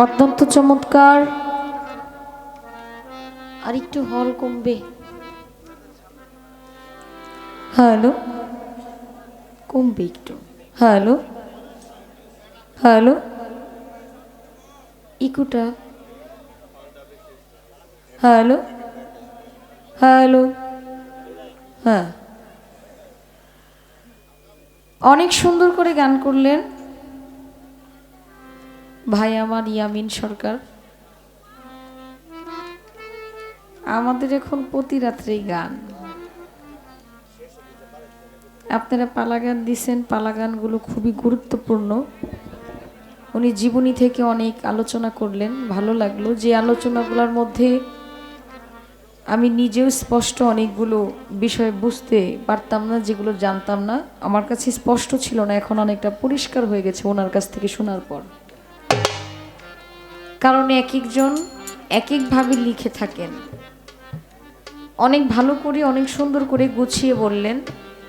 অত্যন্ত চমৎকার। আর একটু হল কমবে। হ্যালো। কমবে একটু। হ্যালো। হ্যালো। ইকুটা। হ্যালো। হ্যালো। হ্যাঁ। অনেক সুন্দর করে গান করলেন। ভাই আমার ইয়ামিন সরকার। আমাদের এখন প্রতি রাত্রেই গান। আপনারা পালা গান দিছেন পালা গানগুলো খুবই গুরুত্বপূর্ণ। উনি জীবনী থেকে অনেক আলোচনা করলেন, ভালো লাগল। যে আলোচনাগুলোর মধ্যে আমি নিজেও স্পষ্ট অনেকগুলো বিষয় বুঝতে পারতাম না, যেগুলো জানতাম না। আমার কাছে স্পষ্ট ছিল না, এখন অনেকটা পরিষ্কার হয়ে গেছে ওনার কাছ থেকে শোনার পর। কারণ এক একজন এক একভাবে লিখে থাকেন। অনেক ভালো করে, অনেক সুন্দর করে গুছিয়ে বললেন,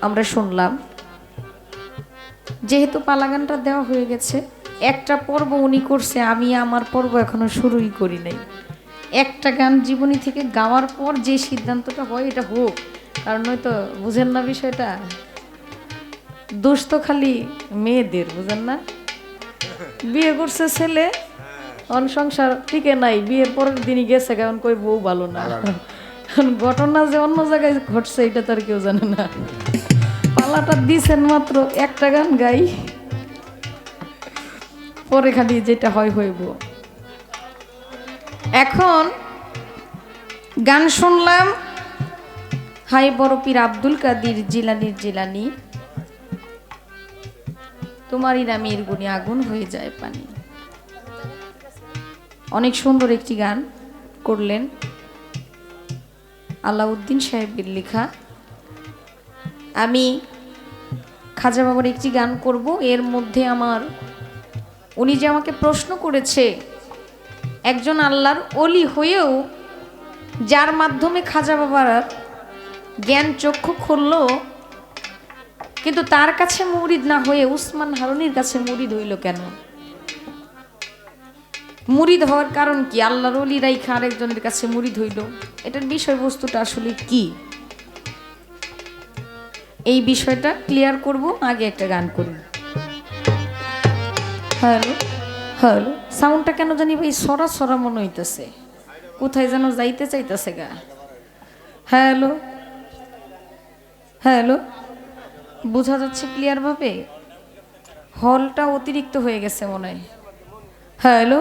আমরা শুনলাম। যেহেতু পালাগানটা দেওয়া হয়ে গেছে, একটা পর্ব উনি করছে, আমি আমার পর্ব এখনও শুরুই করি নাই। একটা গান জীবনী থেকে গাওয়ার পর যে সিদ্ধান্তটা হয়, এটা হোক, কারণ নয়তো বুঝেন না বিষয়টা? দোষ তো খালি মেয়েদের, বুঝেন না? বিয়ে করছে ছেলে অন সংসার টিকে নাই বিয়ের পরের দিনই গেছে কারণ কই বউ ভালো না। ঘটনা যে অন্য জায়গায় ঘটছে এটা তো আর কেউ জানে না। পালাটা দিছেন মাত্র একটা গান গাই পরে খালি যেটা হয় হইব। এখন গান শুনলাম হাই বড় পীর আব্দুল কাদির জিলানির জিলানি। তোমারই নামের গুণে আগুন হয়ে যায় পানি। অনেক সুন্দর একটি গান করলেন আলাউদ্দিন সাহেবের লেখা। আমি খাজা বাবার একটি গান করব, এর মধ্যে আমার, উনি যে আমাকে প্রশ্ন করেছে, একজন আল্লাহর অলি হয়েও যার মাধ্যমে খাজা বাবার জ্ঞান চক্ষু খুলল, কিন্তু তার কাছে মুরিদ না হয়ে উসমান হারুনির কাছে মুরিদ হইল কেন? মুরিদ হওয়ার কারণ কি? আল্লাহর অলি রাইখা আরেকজনের কাছে মুরিদ হইল। এটার বিষয়বস্তুটা আসলে কি? এই বিষয়টা ক্লিয়ার করব, আগে একটা গান করি। হ্যালো হ্যালো সাউন্ডটা কেন জানি ভাই সরা সরা মনে হইতেছে। কোথায় যেন যাইতে চাইতেছে গা। হ্যালো হ্যালো, বোঝা যাচ্ছে ক্লিয়ারভাবে হলটা অতিরিক্ত হয়ে গেছে মনে হয়। হ্যালো,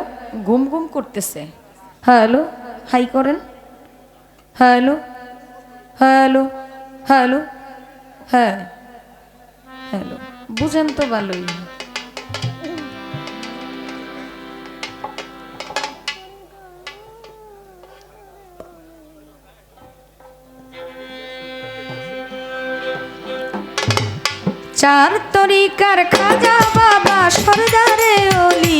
ঘুম ঘুম করতেছে। হ্যালো, হাই করেন। হ্যালো হ্যালো হ্যালো হ্যাঁ হ্যালো, বুঝেন তো ভালোই। চার তরিকার খাজা বাবা সরদারে অলি।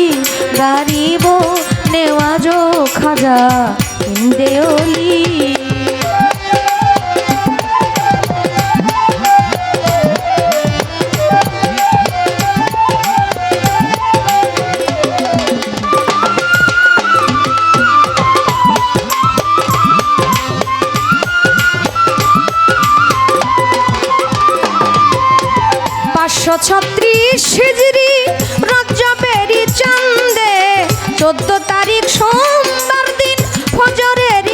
গারিব নেওয়াজো খাজা অলি পাঁচশো চোদ্দ তারিখ সোমবার দিন ফজরের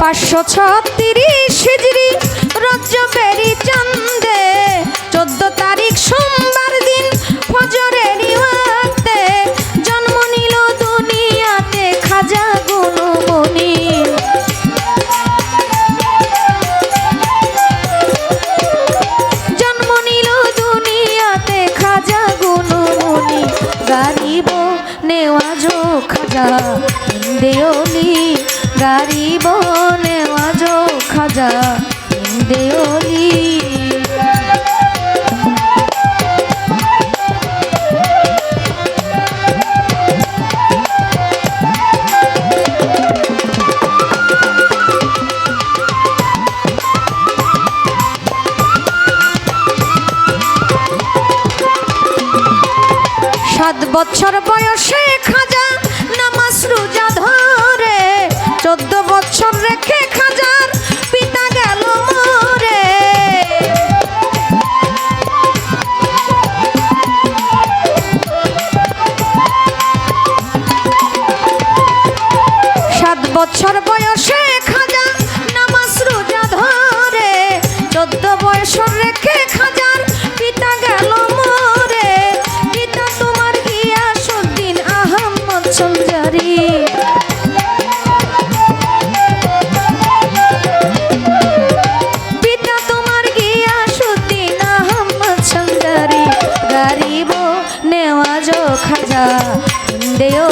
পাঁচশো ছত্রিশ হিজড়ি রজবেরি চান্দে চোদ্দ তারিখ সোমবার দিন ফজরের জন্ম নিল দুনিয়াতে খাজা গুণমণি খাজা দেওলি। সাত বছর বছর বয়সে খাজা নামাজ রোজা ধরে, চোদ্দ বছর রেখে খাজার পিতা গেল মরে। পিতা তোমার গিয়াসুদ্দিন আহমদ সঞ্জারি পিতা তোমার গিয়াসুদ্দিন আহমদ সঞ্জারি গারিব নেওয়াজ খাজা দেওলি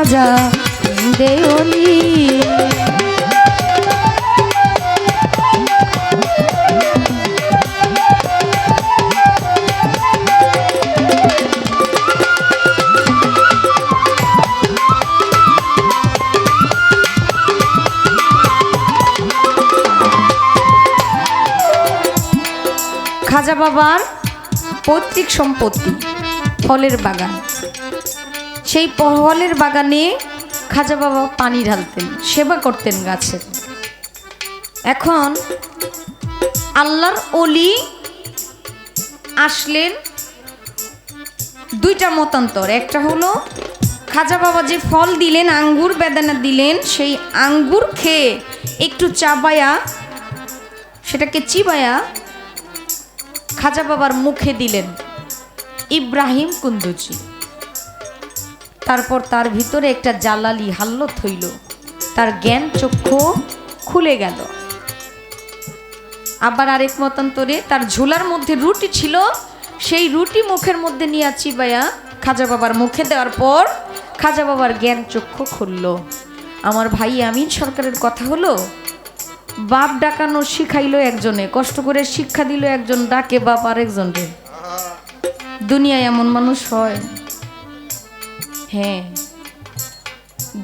খাজা দেয়লি খাজা বাবার পৈতৃক সম্পত্তি ফলের বাগান। সেই ফলের বাগানে খাজা বাবা পানি ঢালতেন, সেবা করতেন গাছের। এখন আল্লাহর অলি আসলেন দুইটা মতান্তর। একটা হলো, খাজা বাবা যে ফল দিলেন, আঙ্গুর বেদানা দিলেন, সেই আঙ্গুর খেয়ে একটু চাবায়া সেটাকে চিবায়া খাজা বাবার মুখে দিলেন ইব্রাহিম কুন্দুজি। তারপর তার ভিতরে একটা জালালি হাল্লত হইল। তার জ্ঞান চক্ষু খুলে গেল। আবার আরেক মতান্তরে তার ঝোলার মধ্যে রুটি ছিল, সেই রুটি মুখের মধ্যে নিয়ে আছি চিবাইয়া খাজা বাবার মুখে দেওয়ার পর খাজা বাবার জ্ঞান চক্ষু খুলল। আমার ভাই আমিন সরকারের কথা হলো, বাপ ডাকানো শিখাইলো একজনে, কষ্ট করে শিক্ষা দিল একজন, ডাকে বাপ আরেকজনকে দুনিয়ায় এমন মানুষ হয়। হ্যাঁ।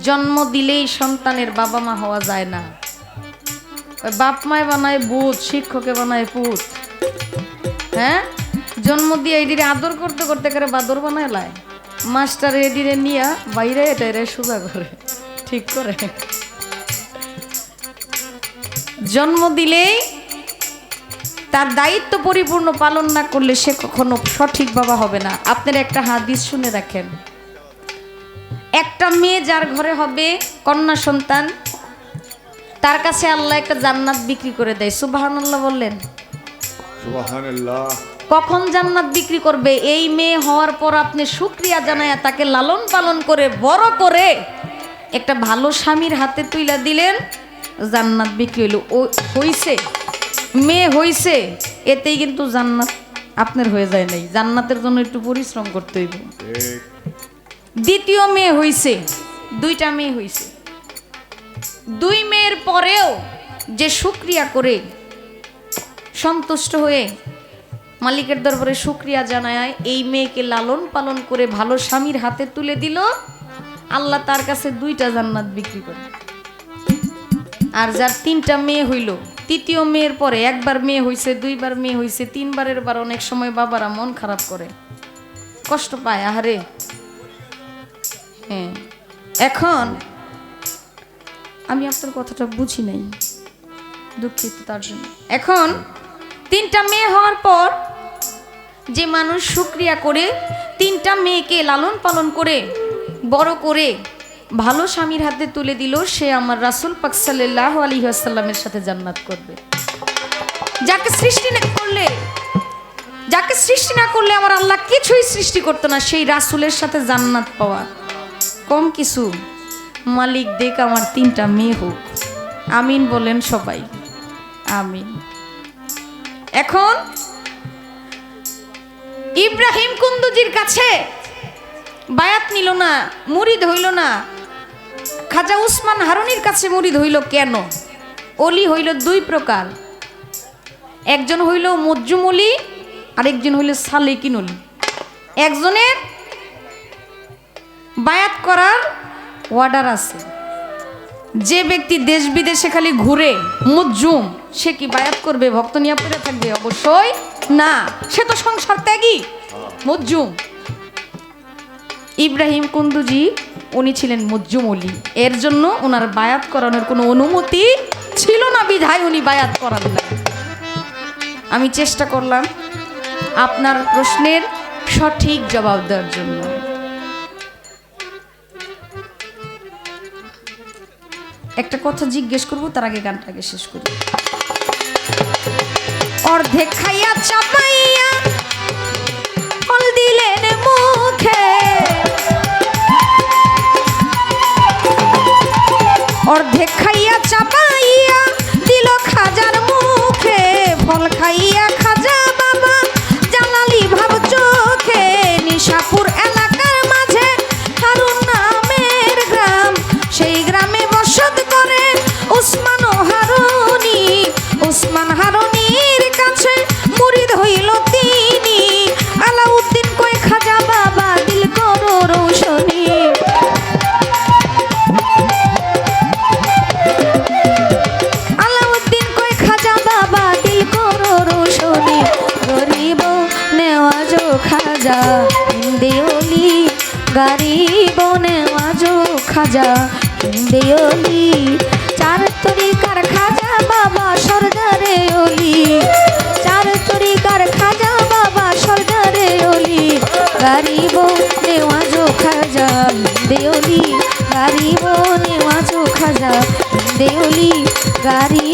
জন্ম দিলেই সন্তানের বাবা মা হওয়া যায় না। ওই বাপ মায় বানায় বুধ শিক্ষকে বানায় পুত। হ্যাঁ? জন্ম দিয়ে এদিকে আদর করতে করতে করে বাদর বানায় লাই মাস্টার এদিকে নিয়া বাইরে এটা এরে সোজা করে। ঠিক করে। জন্ম দিলেই তার দায়িত্ব পরিপূর্ণ পালন না করলে সে কখনো সঠিক বাবা হবে না। আপনার একটা হাদিস শুনে রাখেন। একটা মেয়ে যার ঘরে হবে কন্যা সন্তান তার কাছে আল্লাহ একটা জান্নাত বিক্রি করে দেয়। সুবাহান্লাহ বললেন। কখন জান্নাত বিক্রি করবে? এই মেয়ে হওয়ার পর আপনি শুক্রিয়া জানায় তাকে লালন পালন করে বড় করে একটা ভালো স্বামীর হাতে তুইলা দিলেন জান্নাত বিক্রি হইল। হইছে মেয়ে হইছে এতেই কিন্তু জান্নাত আপনার হয়ে যায় নাই। জান্নাতের জন্য একটু পরিশ্রম করতে হইব। দ্বিতীয় মেয়ে হইছে। দুইটা মেয়ে হইছে। দুই মেয়ের পরেও যে শুক্রিয়া করে সন্তুষ্ট হয়ে মালিকের দরবারে শুক্রিয়া জানায়, এই মেয়েকে লালন পালন করে ভালো স্বামীর হাতে তুলে দিল। আল্লাহ তার কাছে দুইটা জান্নাত বিক্রি করে। আর যার তিনটা মেয়ে হইল, তৃতীয় মেয়ের পরে একবার মেয়ে হইছে, দুইবার মেয়ে হইছে, তিনবারের বার অনেক সময় বাবারা মন খারাপ করে। কষ্ট পায়, আহারে। হ্যাঁ এখন? আমি আপনার কথাটা বুঝি নাই। দুঃখিত তার জন্য। এখন তিনটা মেয়ে হওয়ার পর যে মানুষ শুক্রিয়া করে, তিনটা মেয়েকে লালন পালন করে, বড় করে ভালো স্বামীর হাতে তুলে দিল, সে আমার রাসুল পাক সাল্লাহ আলী আসাল্লামের সাথে জান্নাত করবে। যাকে সৃষ্টি না করলে, যাকে সৃষ্টি না করলে আমার আল্লাহ কিছুই সৃষ্টি করতো না, সেই রাসুলের সাথে জান্নাত পাওয়া। কম কিছু। মালিক দেখ আমার তিনটা মেয়ে হোক। আমিন বলেন সবাই। আমিন। এখন ইব্রাহিম কুন্দুজির কাছে বায়াত নিল না মুরিদ হইল না। খাজা উসমান হারুনির কাছে মুরিদ হইল কেন? অলি হইল দুই প্রকার। একজন হইল মজ্জুম অলি, আরেকজন হইল সালেকিন অলি। একজনের বায়াত করার অর্ডার আছে। যে ব্যক্তি দেশ বিদেশে খালি ঘুরে মুজ্জুম সে কি বায়াত করবে? ভক্ত নিয়ে পড়ে থাকবে? অবশ্যই না। সে তো সংসার ত্যাগী মুজ্জুম ইব্রাহিম কুন্দুজি, উনি ছিলেন মুজ্জুম অলি। এর জন্য ওনার বায়াত করানোর কোনো অনুমতি ছিল না বিধায় উনি বায়াত করান না আমি চেষ্টা করলাম আপনার প্রশ্নের সঠিক জবাব দেওয়ার জন্য। একটা কথা জিজ্ঞেস করব, তার আগে গানটাকে শেষ করি। অর্ধেক খাইয়া চাপাইয়া ফল দিলেন মুখে। অর্ধেক খাইয়া খাজা হিন্দিওলি চার তরিকার খাজা বাবা, সর্দারে ওলি চার তরিকার খাজা বাবা, সরদারে ওলি গরিব নেওয়াজো খাজা হিন্দিওলি গরিব নেওয়াজো খাজা দেউলি গাড়ি